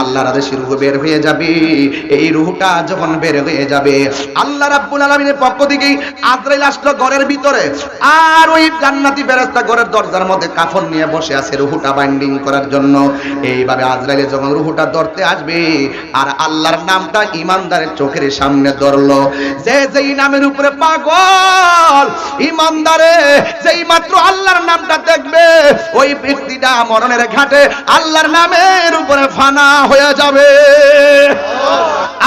আল্লাহর আদেশে রুহ বের হয়ে যাবে। এই রুহটা যখন বের হয়ে যাবে, আল্লাহ রাব্বুল আলামিনের পক্ষ থেকেই আজরাইল আসলো ঘরের ভিতরে। আর ওই জান্নাতি ফেরেশতা ঘরের দরজার মধ্যে কাফন নিয়ে বসে আছে রুহুটা বাইন্ডিং করার জন্য। এইভাবে আজরাইলে যখন রুহুটা ধরতে আসবে, আর আল্লাহর নামটা ইমানদারের চোখের সামনে ধরলো। যে যেই নামের উপরে পাগল, ইমানদারে, যেই মাত্র আল্লাহর নামটা দেখবে, ওই ব্যক্তিটা মরণের ঘাটে আল্লাহর নামের উপরে ফানা হয়ে যাবে।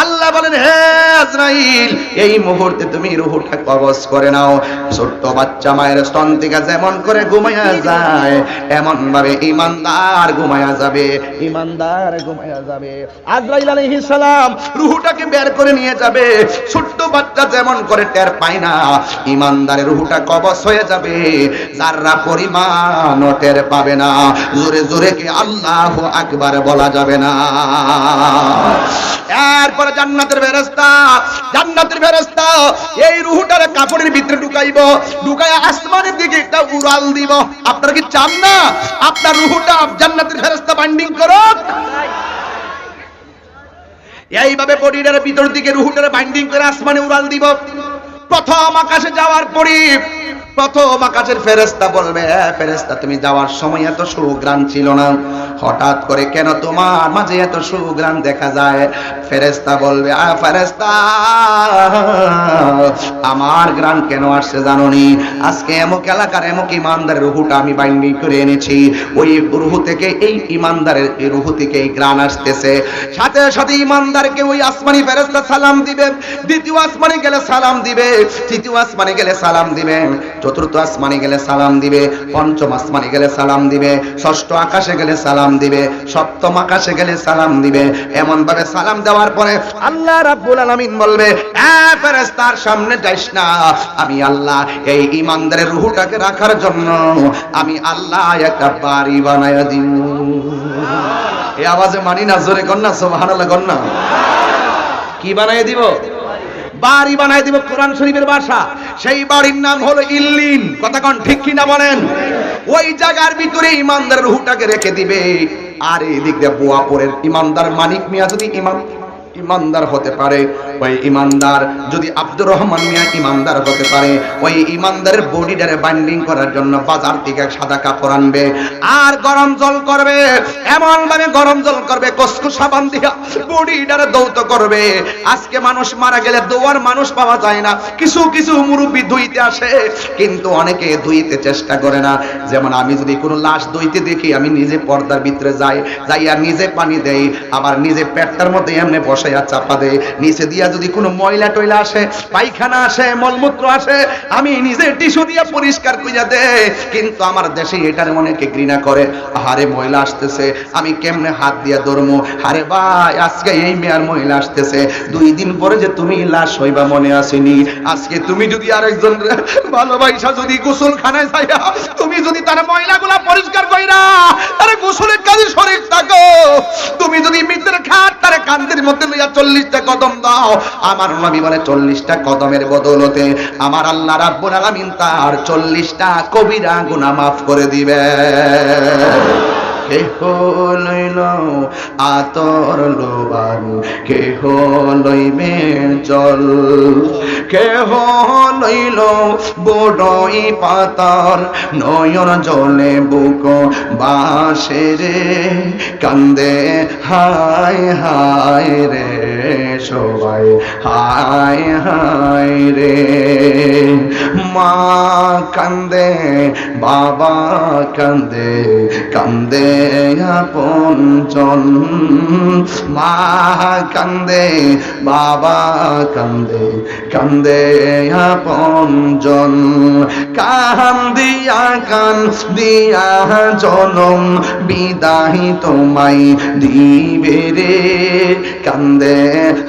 আল্লাহ বলেন, হে আজরাইল, এই মুহূর্তে তুমি রুহুটা কবজ করে নাও। ছোট্ট বাচ্চা মায়ের স্তন থেকে যেমন করে ঘুমায়া যায় এমন ভাবে ইমানদার ঘুমায়া যাবে, ইমানদার ঘুমায়া যাবে। আজরাইল আলাইহিস সালাম রুহুটাকে বের করে নিয়ে যাবে। ছোট্ট বাচ্চা যেমন করে টের পায় না, ইমানদারের রুহুটা কবজ হয়ে যাবে। যারা পরিমাণ টের পাবে না, জোরে জোরে কি আল্লাহ আকবার বলা যাবে না। এরপরে জান্নাতের ফেরেশতা জান্নাতের ফেরেশতা, এই রুহুটারে কাপড়ের ভিতরে ঢুকাইব ঢুকায় আসমানের দিকে একটা উড়াল দিব। আপনারা কি চান না? আপনার রুহুটা জান্নাতের ফেরেশতা বাইন্ডিং করুক? এইভাবে বডিটার ভিতর দিকে রুহুটারে বাইন্ডিং করে আসমানে উড়াল দিব। প্রথম আকাশে যাওয়ার পরই প্রথম আকাশের ফেরেস্তা বলবে "হ্যাঁ, ফেরেস্তা তুমি যাওয়ার সময় এত সুগ্রাণ ছিল না। হঠাৎ করে কেন তোমার মাঝে এত সুগ্রাণ দেখা যায়? ফেরেস্তা বলবে আ ফেরেস্তা আমার গ্রাণ কেন আসছে জানোনি? আজকে এমক এলাকার এমক ইমানদারের রুহুটা আমি বাইন্ডিং করে এনেছি। ওই রুহু থেকে এই ইমানদারের এই রুহু থেকে এই গ্রাণ আসতেছে। সাথে সাথে ইমানদারকে ওই আসমানি ফেরেস্তা সালাম দিবে। দ্বিতীয় আসমানে গেলে সালাম দিবে। তৃতীয় আসমানে গেলে সালাম দিবে। চতুর্থ আসমানে গেলে সালাম দিবে, পঞ্চম আসমানে গেলে সালাম দিবে, ষষ্ঠ আকাশে গেলে সালাম দিবে, সপ্তম আকাশে গেলে সালাম দিবে। এমন ভাবে সালাম দেওয়ার পরে আল্লাহ রাব্বুল আলামিন বলবে, এ ফেরেশতার সামনে যাইস না। আমি আল্লাহ এই ইমানদারের রূহটাকে রাখার জন্য আমি আল্লাহ একটা বাড়ি বানায়া দিব এই আওয়াজে মানি না, জোরে কর না, সুবহানাল্লাহ কর না। কি বানাই দিব? বাড়ি বানাই দিব কোরআন শরীফের ভাষা। সেই বাড়ির নাম হলো ইল্লিন। কথা কন, ঠিক কিনা বলেন? ওই জায়গার ভিতরে ইমানদার রুহটাকে রেখে দিবে। আর এদিক দিক দিয়ে বোয়াপুরের ইমানদার মানিক মিয়া যদি ইমান ইমানদার হতে পারে, ওই ইমানদার যদি আব্দুর রহমান মিয়া ইমানদার হতে পারে, ওই ইমানদারের বডিটারে বাইন্ডিং করার জন্য বাজার থেকে সাদা কাপড় আনবে। আর গরম জল করবে, এমন ভাবে গরম জল করবে, কসকু সাবান দিয়া বডিটারে দৌত করবে। আজকে মানুষ মারা গেলে দোয়ার মানুষ পাওয়া যায় না। কিছু কিছু মুরব্বী ধুইতে আসে, কিন্তু অনেকে ধুইতে চেষ্টা করে না। যেমন আমি যদি কোনো লাশ ধুইতে দেখি, আমি নিজে পর্দার ভিতরে যাই, যাইয়া নিজে পানি দেই, আবার নিজে পেটটার মধ্যে এমনি বসাইয়া চাপা দেই নিচে দিয়া যদি কোনো ময়লা টয়লা আসে, পায়খানা আসে, মলমূত্র আসে, আমি নিজে টিস্যু দিয়ে পরিষ্কার কইরা দে। কিন্তু আমার দেশে এটার অনেকে ঘৃণা করে। আরে ময়লা আসতেছে, আমি কেমনে হাত দিয়া ধরমু? আরে ভাই, আজকে এই মেয়ার মহিলা আসতেছে। দুই দিন পরে যে তুমি লাশ হইবা মনে আসেনি। আজকে তুমি যদি আরেকজন ভালোবাসা যদি গোসল খানায় যাইয়া, তুমি যদি তার ময়লাগুলা পরিষ্কার কইরা, তারে গোসলের কাজে শরীর থাকো। তুমি যদি কান্দের মধ্যে লইয়া চল্লিশটা কদম দাও। আমার নবী বলে, চল্লিশটা কদমের বদলতে আমার আল্লাহ রাব্বুল আলামিন তার চল্লিশটা কবিরা গুনাহ মাফ করে দিবে কেহ লইল আতর লোবান, কেহ লইবে জল কেহ লইল বড়ই পাতার নয়ন জলে বুক বাসেরে কান্দে হায় হায় রে সবাই হায় হায় রে। মা কান্দে, বাবা কান্দে কান্দে আপনজন মা কান্দে, বাবা কান্দে কান্দে আপনজন কান দিয়া কান, দিয়া জনম, বিদায় তোমায় দিবে রে। কান্দে,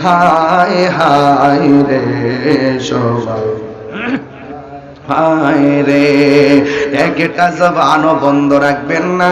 হায় হায় রে, সবাই। রে। একটা জবানও বন্ধ রাখবেন না।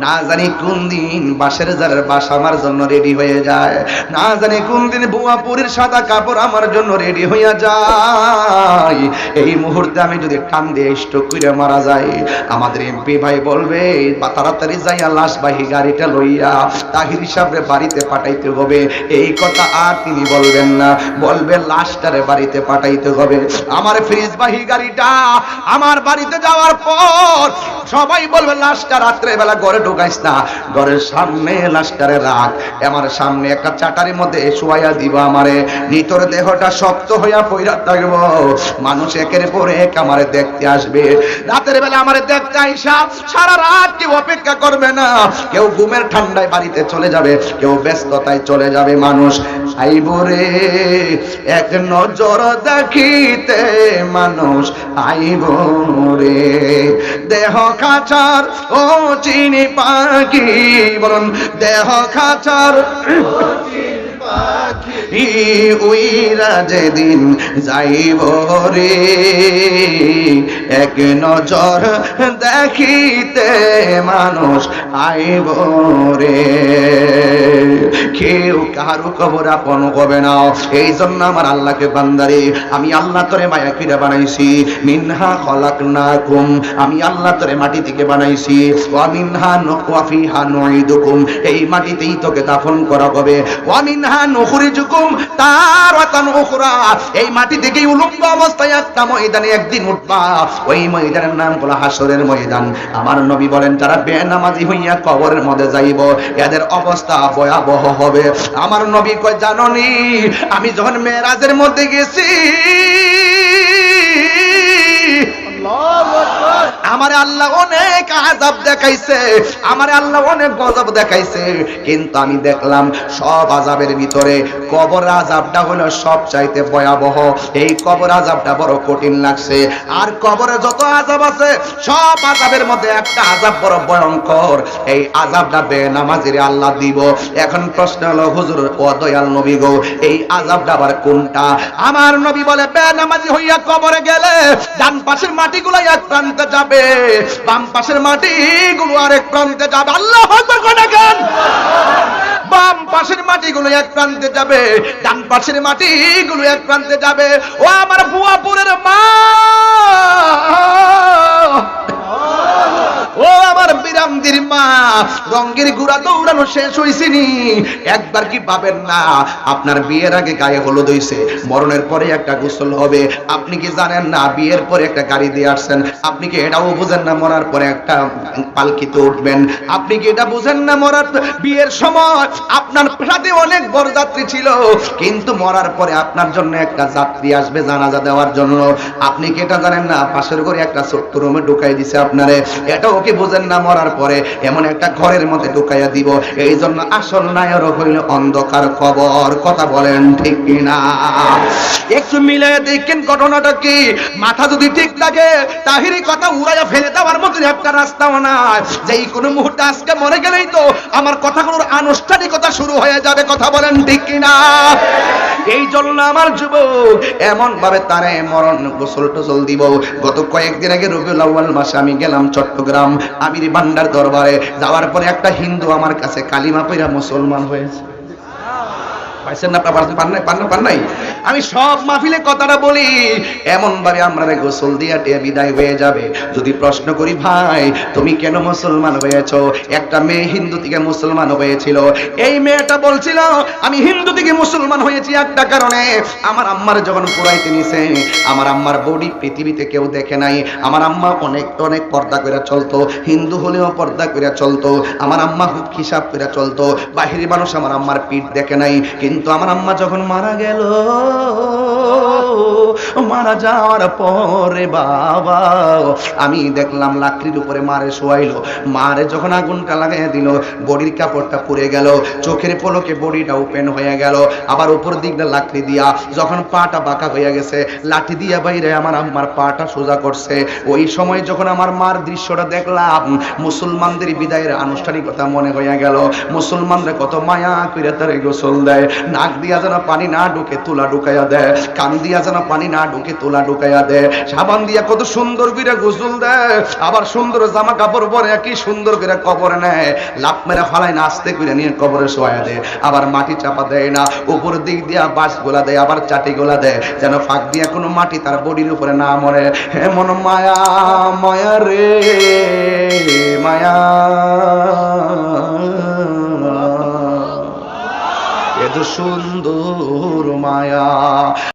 না জানি কোন দিন বাসের জারের বাস আমার জন্য রেডি হয়ে যায়। না জানি কোন দিন বুয়াপুরের সাদা কাপড় আমার জন্য রেডি হইয়া যায়। এই মুহূর্তে আমি যদি টান দিয়ে স্ট্রোক করে মারা যাই, আমাদের এমপি ভাই বলবে তাড়াতাড়ি যাইয়া লাশবাহী গাড়িটা লইয়া তাহির সাহেব বাড়িতে পাঠাইতে হবে। এই কথা আর তিনি বলবেন না। বলবে, লাশটারে বাড়িতে পাঠাইতে হবে। আমার ফ্রিজবাহী গাড়িটা আমার বাড়িতে যাওয়ার পর সবাই বলবে, লাশটা রাত্রে বেলা ঘরে ঢুকাইস না। ঘরের সামনে লাশটারে রাখ। আমার সামনে একটা চাটারির মধ্যে শুয়াইয়া দিব আমারে। নিতর দেহটা শক্ত হইয়া পইরা থাকব। মানুষ একের পর এক আমারে দেখতে আসবে। রাতের বেলা আমারে দেখতে আইসা সারা রাত কেউ অপেক্ষা করবে না। কেউ ঘুমের ঠান্ডায় বাড়িতে চলে যাবে, কেউ ব্যস্ততায় চলে যাবে মানুষ। আইব রে, এক নজর দেখিতে মানুষ। আইব রে দেহ খাচার, ও চিনি পাখি, বলুন, দেহ খাচার উইরা যেদিন যাইব রে। এক নজর দেখিতে মানুষ আইব রে। কেউ কারও খবর আপন হবে না। এই জন্য আমার আল্লাহকে বান্দারে, আমি আল্লাহ তোরে মায়া কিরা বানাইছি? মিনহা খলাক না কুম আমি আল্লাহ তোরে মাটি থেকে বানাইছি। ওয়া মিনহা নকওয়াফিহা নুইদুকুম এই মাটিতেই তোকে দাফন করা হবে। ওয়া মিনহা নুখরিজুকুম তারাতান উখরা। এই মাটি থেকেই উলম্ব অবস্থায় একটা ময়দানে একদিন উঠবা। ওই ময়দানের নাম হলো হাসরের ময়দান। আমার নবী বলেন, যারা বেনামাজি হইয়া কবরের মধ্যে যাইব, এদের অবস্থা ভয়াবহ হবে। আমার নবী কয় জাননি আমি যখন মেয়েরাজের মধ্যে গেছি আমার আল্লাহ অনেক আজাব দেখাইছে, আমার আল্লাহ অনেক গজব দেখাইছে। কিন্তু আমি দেখলাম সব আজাবের ভিতরে কবর আজাবটা হলো সব চাইতে ভয়াবহ। এই কবর আজাবটা বড় কঠিন লাগছে। আর কবরে যত আজাব আছে, সব আজাবের মধ্যে একটা আজাব বড় ভয়ঙ্কর। এই আজাবটা বে নামাজিরে আল্লাহ দিব। এখন প্রশ্ন হলো, হুজুর ও দয়াল নবী গো, এই আজাবটা আবার কোনটা? আমার নবী বলে বে নামাজি হইয়া কবরে গেলে ডান পাশের মাটিগুলো এক প্রান্তে যাবে। বাম পাশের মাটি গুলো আরেক প্রান্তে যাবে। আল্লাহ গান বাম পাশের মাটি গুলো এক প্রান্তে যাবে, ডান পাশের মাটি গুলো এক প্রান্তে যাবে। ও আমার ভুয়াপুরের মা! ও আমার বিরামদির মা রঙ্গের গুড়া দৌড়ানো শেষ হইছিনি। একবার কি পাবেন না? আপনার বিয়ের আগে গায়ে হলুদ হইছে, মরণের পরে একটা গোসল হবে। আপনি কি জানেন না, বিয়ের পরে একটা গাড়ি দিয়ে আসছেন। আপনি কি এটাও বুঝেন না, মরার পরে একটা পালকিতে উঠবেন। আপনি কি এটা বুঝেন না, মরার বিয়ের সময়? আপনার সাথে অনেক বড় যাত্রী ছিল, কিন্তু মরার পরে আপনার জন্য একটা যাত্রী আসবে জানাজা দেওয়ার জন্য। আপনি কি এটা জানেন না, পাশের ঘরে একটা ছোট্ট রুমে ঢুকাই দিছে আপনারে। এটাও কি বোঝেন না, মরার পরে এমন একটা ঘরের মধ্যে ঢুকাইয়া দিব। এই জন্য আসল নায়ক হইল অন্ধকার খবর। কথা বলেন ঠিক কিনা? একটু মিলে দেখেন ঘটনাটা কি? মাথা যদি ঠিক থাকে, তাহিরি কথা উড়াইয়া ফেলে দেওয়ার মতো একটা রাস্তাও নাই। যেই কোনো মুহূর্তে আজকে মরে গেলেই তো আমার কথাগুলোর আনুষ্ঠানিকতা শুরু হয়ে যাবে। কথা বলেন ঠিক কিনা? এই জন্য আমার যুবক এমন ভাবে তারে মরণ গোসল টোসল দিব। গত কয়েকদিন আগে রবিউল আউ্বাল মাসে আমি গেলাম চট্টগ্রাম আমির ভান্ডার দরবারে। যাওয়ার পরে একটা হিন্দু আমার কাছে কালিমা পইরা মুসলমান হয়েছে। পাইছেন না আপনারা পান নাই, পান না, পান নাই। আমি সব মাহফিলে কথাটা বলি, এমন ভাবে আমরা গোসল বিদায় হয়ে যাবে। যদি প্রশ্ন করি, ভাই, তুমি কেন মুসলমান হয়েছো? একটা মেয়ে হিন্দু থেকে মুসলমান হয়েছিল। এই মেয়েটা বলছিল, আমি হিন্দু থেকে মুসলমান হয়েছি একটা কারণে। আমার আম্মার যখন পুরাইতে নিছে, আমার আম্মার বডি পৃথিবীতে কেউ দেখে নাই। আমার আম্মা অনেক অনেক পর্দা করে চলতো। হিন্দু হলেও পর্দা করে চলতো। আমার আম্মা খুব হিসাব করে চলতো। বাহিরের মানুষ আমার আম্মার পিঠ দেখে নাই। কিন্তু আমার আম্মা যখন মারা গেল, মারা যাওয়ার পরে বাবা, আমি দেখলাম লাকড়ির উপরে মারে শোয়াইলো। মারে যখন আগুনটা লাগাই দিল, বডির কাপড়টা পুড়ে গেল, চোখের পলকে বডিটা ওপেন হয়ে গেল। আবার উপর দিকটা লাকড়ি দিয়া যখন পাটা বাঁকা হয়ে গেছে, লাঠি দিয়া বাইরে আমার আম্মার পাটা সোজা করছে। ওই সময় যখন আমার মার দৃশ্যটা দেখলাম, মুসলমানদের বিদায়ের আনুষ্ঠানিকতা মনে হয়ে গেল। মুসলমানরা কত মায়া করে তারে গোসল দেয়। নাক দিয়া যেন পানি না ঢুকে তুলা ঢুকাইয়া দেয়। কান দিয়া যেন পানি না ঢুকে তুলা ঢুকাইয়া দেয়। সাবান দিয়া কত সুন্দর করে গোসল দেয়। আবার সুন্দর জামা কাপড় পরে কি সুন্দর করে কবরে নেয়। লাভ মেরে ফালাই না আস্তে করে নিয়ে কবরে শোয়া দেয়। আবার মাটি চাপা দেয় না। উপর দিক দিয়া বাস গোলা দেয়, আবার চাটি গোলা দেয়। যেন ফাঁক দিয়া কোনো মাটি তার বডির উপরে না মরে। এমন মায়া মায়া রে, মায়া। সুন্দর মায়া।